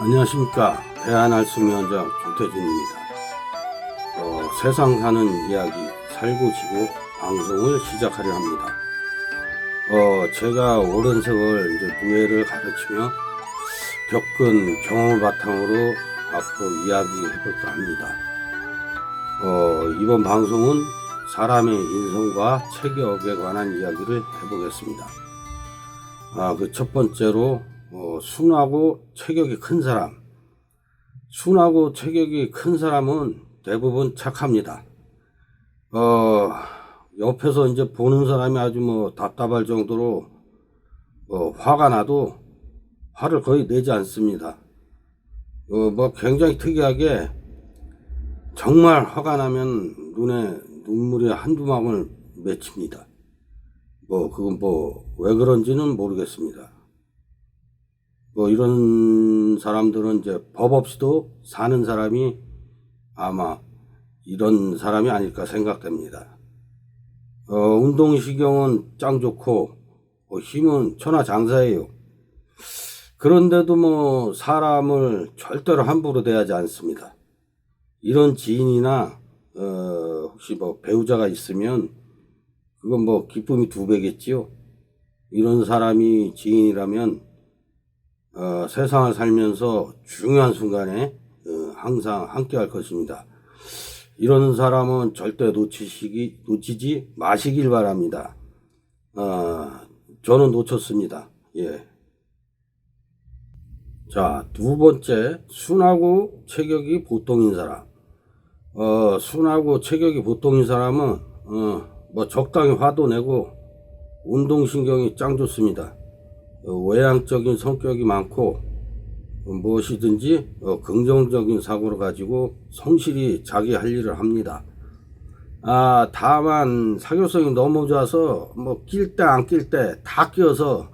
안녕하십니까 대한알수위원장 조태준입니다. 어, 세상 사는 이야기 살고 지고 방송을 시작하려 합니다. 어, 제가 오랜 세월 이제 무예를 가르치며 겪은 경험을 바탕으로 앞으로 이야기해 볼까 합니다. 어, 이번 방송은 사람의 인성과 체격에 관한 이야기를 해보겠습니다. 아, 그 첫 번째로 어, 순하고 체격이 큰 사람. 순하고 체격이 큰 사람은 대부분 착합니다. 어, 옆에서 이제 보는 사람이 아주 뭐 답답할 정도로 어, 화가 나도 화를 거의 내지 않습니다. 어, 뭐 굉장히 특이하게 정말 화가 나면 눈에 눈물이 한두 방울 맺힙니다. 뭐 그건 뭐 왜 그런지는 모르겠습니다. 뭐 이런 사람들은 이제 법 없이도 사는 사람이 아마 이런 사람이 아닐까 생각됩니다. 어, 운동시경은 짱 좋고 어, 힘은 천하장사예요. 그런데도 뭐 사람을 절대로 함부로 대하지 않습니다. 이런 지인이나 어, 혹시 뭐 배우자가 있으면 그건 뭐 기쁨이 두 배겠지요. 이런 사람이 지인이라면 어, 세상을 살면서 중요한 순간에 어, 항상 함께 할 것입니다. 이런 사람은 절대 놓치시기, 놓치지 마시길 바랍니다. 어, 저는 놓쳤습니다. 예. 자, 두 번째, 순하고 체격이 보통인 사람. 어, 순하고 체격이 보통인 사람은, 어, 뭐 적당히 화도 내고, 운동신경이 짱 좋습니다. 어, 외향적인 성격이 많고 어, 무엇이든지 어, 긍정적인 사고를 가지고 성실히 자기 할 일을 합니다. 아 다만 사교성이 너무 좋아서 뭐 낄 때 안 낄 때 다 끼어서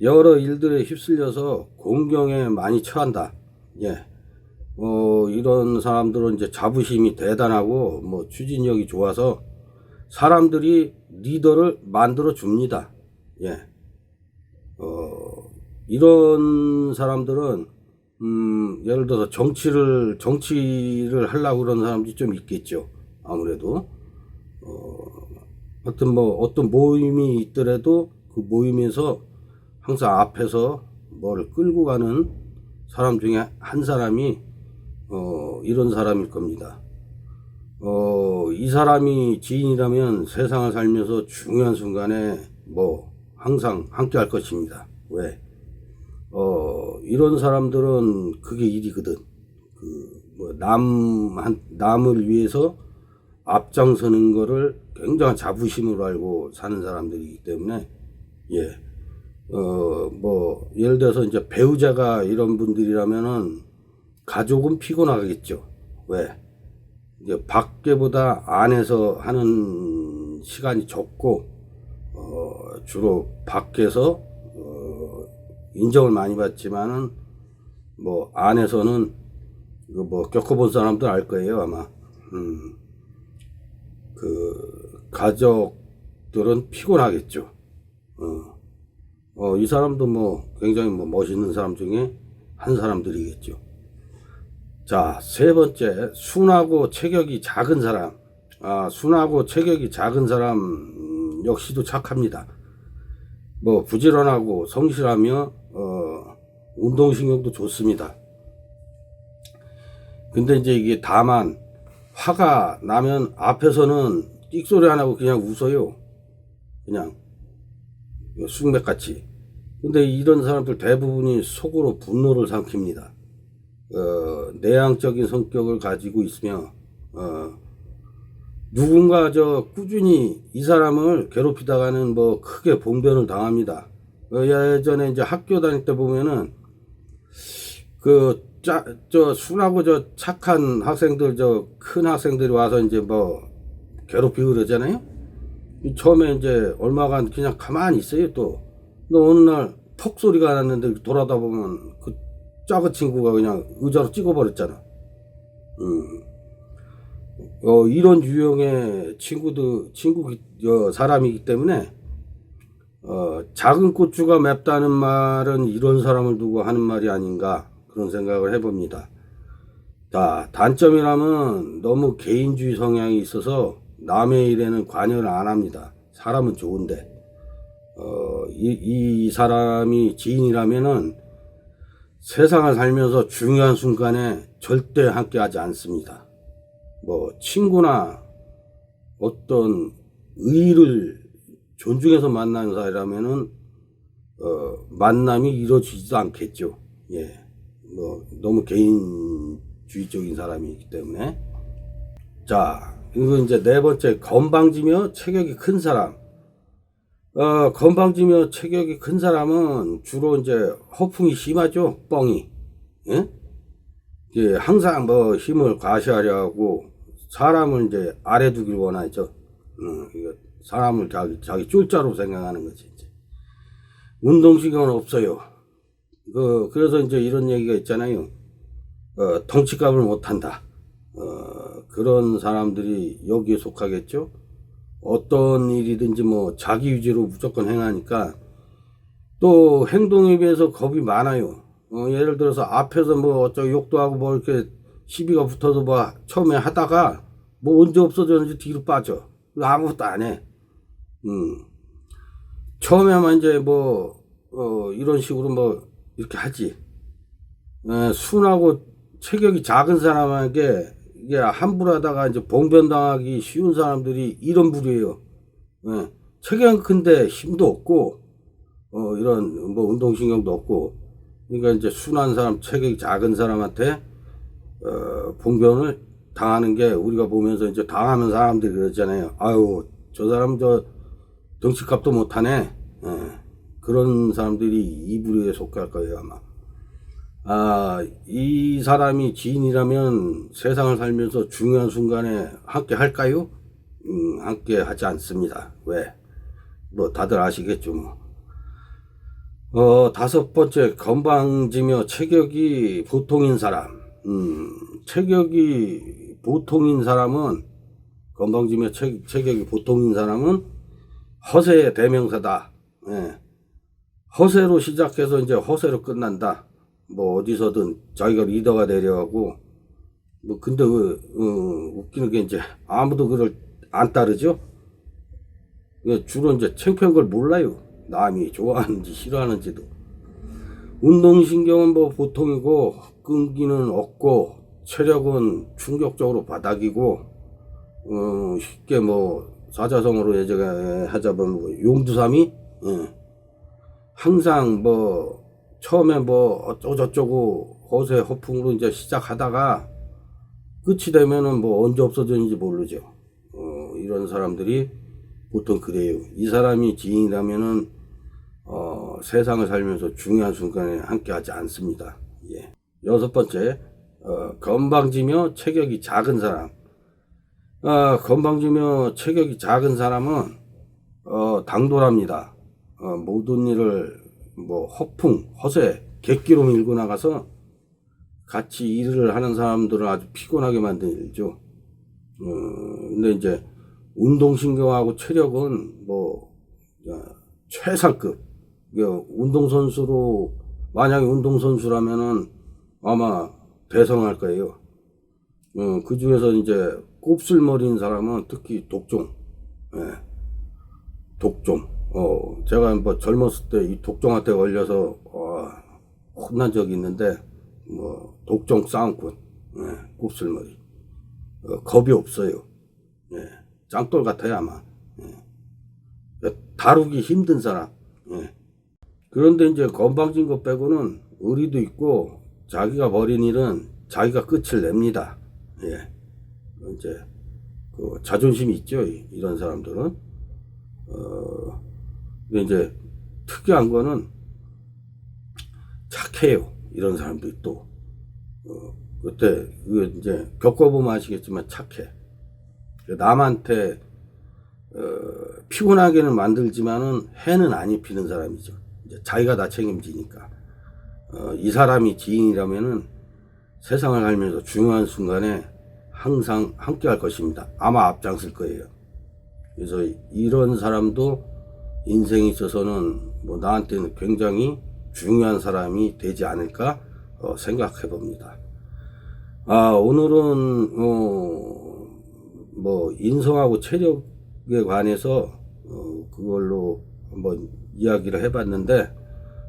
여러 일들에 휩쓸려서 공경에 많이 처한다. 예. 어, 이런 사람들은 이제 자부심이 대단하고 뭐 추진력이 좋아서 사람들이 리더를 만들어 줍니다. 예. 어, 이런 사람들은, 음, 예를 들어서 정치를, 정치를 하려고 그러는 사람들이 좀 있겠죠. 아무래도. 어, 하여튼 뭐 어떤 모임이 있더라도 그 모임에서 항상 앞에서 뭘 끌고 가는 사람 중에 한 사람이, 어, 이런 사람일 겁니다. 어, 이 사람이 지인이라면 세상을 살면서 중요한 순간에 뭐 항상 함께 할 것입니다. 왜? 어, 이런 사람들은 그게 일이거든. 그, 뭐, 남, 한, 남을 위해서 앞장서는 거를 굉장한 자부심으로 알고 사는 사람들이기 때문에, 예. 어, 뭐, 예를 들어서 이제 배우자가 이런 분들이라면은 가족은 피곤하겠죠. 왜? 이제 밖에보다 안에서 하는 시간이 적고, 어, 주로 밖에서 어, 인정을 많이 받지만은 뭐 안에서는 이거 뭐 겪어본 사람들 알 거예요 아마. 음, 그 가족들은 피곤하겠죠. 어, 어, 이 사람도 뭐 굉장히 뭐 멋있는 사람 중에 한 사람들이겠죠. 자 세 번째. 순하고 체격이 작은 사람. 아 순하고 체격이 작은 사람. 음, 역시도 착합니다 뭐 부지런하고 성실하며 어, 운동신경도 좋습니다. 근데 이제 이게 다만 화가 나면 앞에서는 끽소리 안 하고 그냥 웃어요. 그냥 쑥맥같이. 근데 이런 사람들 대부분이 속으로 분노를 삼킵니다. 어, 내향적인 성격을 가지고 있으며 어, 누군가 저 꾸준히 이 사람을 괴롭히다가는 뭐 크게 봉변을 당합니다. 어, 예전에 이제 학교 다닐 때 보면은 그 짜, 저 순하고 저 착한 학생들 저 큰 학생들이 와서 이제 뭐 괴롭히고 그러잖아요. 이 처음에 이제 얼마간 그냥 가만히 있어요 또. 근데 어느 날턱 소리가 났는데 돌아다 보면 그 작은 친구가 그냥 의자로 찍어버렸잖아. 음. 어, 이런 유형의 친구도, 친구, 어, 사람이기 때문에, 어, 작은 고추가 맵다는 말은 이런 사람을 두고 하는 말이 아닌가, 그런 생각을 해봅니다. 자, 단점이라면 너무 개인주의 성향이 있어서 남의 일에는 관여를 안 합니다. 사람은 좋은데, 어, 이, 이 사람이 지인이라면은 세상을 살면서 중요한 순간에 절대 함께 하지 않습니다. 뭐, 친구나 어떤 의의를 존중해서 만나는 사이라면은, 어, 만남이 이루어지지도 않겠죠. 예. 뭐, 너무 개인주의적인 사람이기 때문에. 자, 그리고 이제 네 번째, 건방지며 체격이 큰 사람. 어, 건방지며 체격이 큰 사람은 주로 이제 허풍이 심하죠, 뻥이. 예? 이게 항상 뭐 힘을 과시하려고 사람을 이제 아래 두길 원하죠. 음, 사람을 자기, 자기 쫄자로 생각하는 거지, 이제. 운동신경은 없어요. 그, 그래서 이제 이런 얘기가 있잖아요. 어, 덩치값을 못한다. 어, 그런 사람들이 여기에 속하겠죠. 어떤 일이든지 뭐 자기 위주로 무조건 행하니까 또 행동에 비해서 겁이 많아요. 어, 예를 들어서 앞에서 뭐 어쩌고 욕도 하고 뭐 이렇게 시비가 붙어서 뭐 처음에 하다가 뭐 언제 없어졌는지 뒤로 빠져. 아무것도 안 해. 음. 처음에만 이제 뭐, 어, 이런 식으로 뭐 이렇게 하지. 에, 순하고 체격이 작은 사람에게 이게 함부로 하다가 이제 봉변당하기 쉬운 사람들이 이런 부류예요. 예, 체격은 큰데 힘도 없고, 어, 이런 뭐 운동신경도 없고, 그러니까 이제 순한 사람, 체격이 작은 사람한테, 어, 봉변을 당하는 게 우리가 보면서 이제 당하면 사람들이 그러잖아요. 아유, 저 사람 저 덩치값도 못하네. 예, 그런 사람들이 이 부류에 속할 거예요, 아마. 아, 이 사람이 지인이라면 세상을 살면서 중요한 순간에 함께 할까요? 음, 함께 하지 않습니다. 왜? 뭐, 다들 아시겠죠, 뭐. 어, 다섯 번째, 건방지며 체격이 보통인 사람. 음, 체격이 보통인 사람은, 건방지며 체, 체격이 보통인 사람은 허세의 대명사다. 예. 허세로 시작해서 이제 허세로 끝난다. 뭐 어디서든 자기가 리더가 되려고 뭐 근데 그 어, 웃기는 게 이제 아무도 그걸 안 따르죠. 그 주로 이제 창피한 걸 몰라요. 남이 좋아하는지 싫어하는지도. 운동신경은 뭐 보통이고 끈기는 없고 체력은 충격적으로 바닥이고 어, 쉽게 뭐 사자성어로 예제가 하자면 뭐 용두삼이 예. 항상 뭐 처음에 뭐 어쩌고저쩌고 허세 허풍으로 이제 시작하다가 끝이 되면은 뭐 언제 없어졌는지 모르죠. 어, 이런 사람들이 보통 그래요. 이 사람이 지인이라면은 어, 세상을 살면서 중요한 순간에 함께 하지 않습니다. 예. 여섯 번째, 어, 건방지며 체격이 작은 사람. 어, 건방지며 체격이 작은 사람은 어, 당돌합니다. 어, 모든 일을 뭐 허풍, 허세, 객기로 밀고 나가서 같이 일을 하는 사람들을 아주 피곤하게 일이죠. 어, 근데 이제 운동신경하고 체력은 뭐 어, 최상급. 이게 운동선수로 만약에 운동선수라면은 아마 대성할 거예요. 어, 그 중에서 이제 곱슬머리인 사람은 특히 독종, 예, 독종. 어, 제가 뭐 젊었을 때 이 독종한테 걸려서, 어, 혼난 적이 있는데, 뭐, 독종 싸움꾼, 예, 곱슬머리. 어, 겁이 없어요. 예, 짱돌 같아요, 아마. 예. 다루기 힘든 사람. 예. 그런데 이제 건방진 것 빼고는 의리도 있고, 자기가 벌인 일은 자기가 끝을 냅니다. 예. 이제, 그 자존심이 있죠, 이- 이런 사람들은. 어, 근데 이제 특이한 거는 착해요. 이런 사람들이 또. 어, 그때, 그 이제 겪어보면 아시겠지만 착해. 남한테, 어, 피곤하게는 만들지만은 해는 안 입히는 사람이죠. 자기가 다 책임지니까. 어, 이 사람이 지인이라면은 세상을 살면서 중요한 순간에 항상 함께 할 것입니다. 아마 앞장설 거예요. 그래서 이런 사람도 인생에 있어서는 뭐 나한테는 굉장히 중요한 사람이 되지 않을까 어, 생각해 봅니다. 아, 오늘은, 어, 뭐, 인성하고 체력에 관해서, 어, 그걸로 한번 이야기를 해봤는데,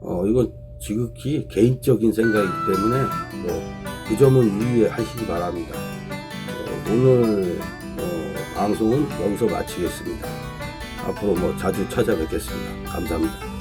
어, 이건 지극히 개인적인 생각이기 때문에, 뭐, 그 점은 유의하시기 바랍니다. 어, 오늘, 어, 방송은 여기서 마치겠습니다. 앞으로 뭐 자주 찾아뵙겠습니다. 감사합니다.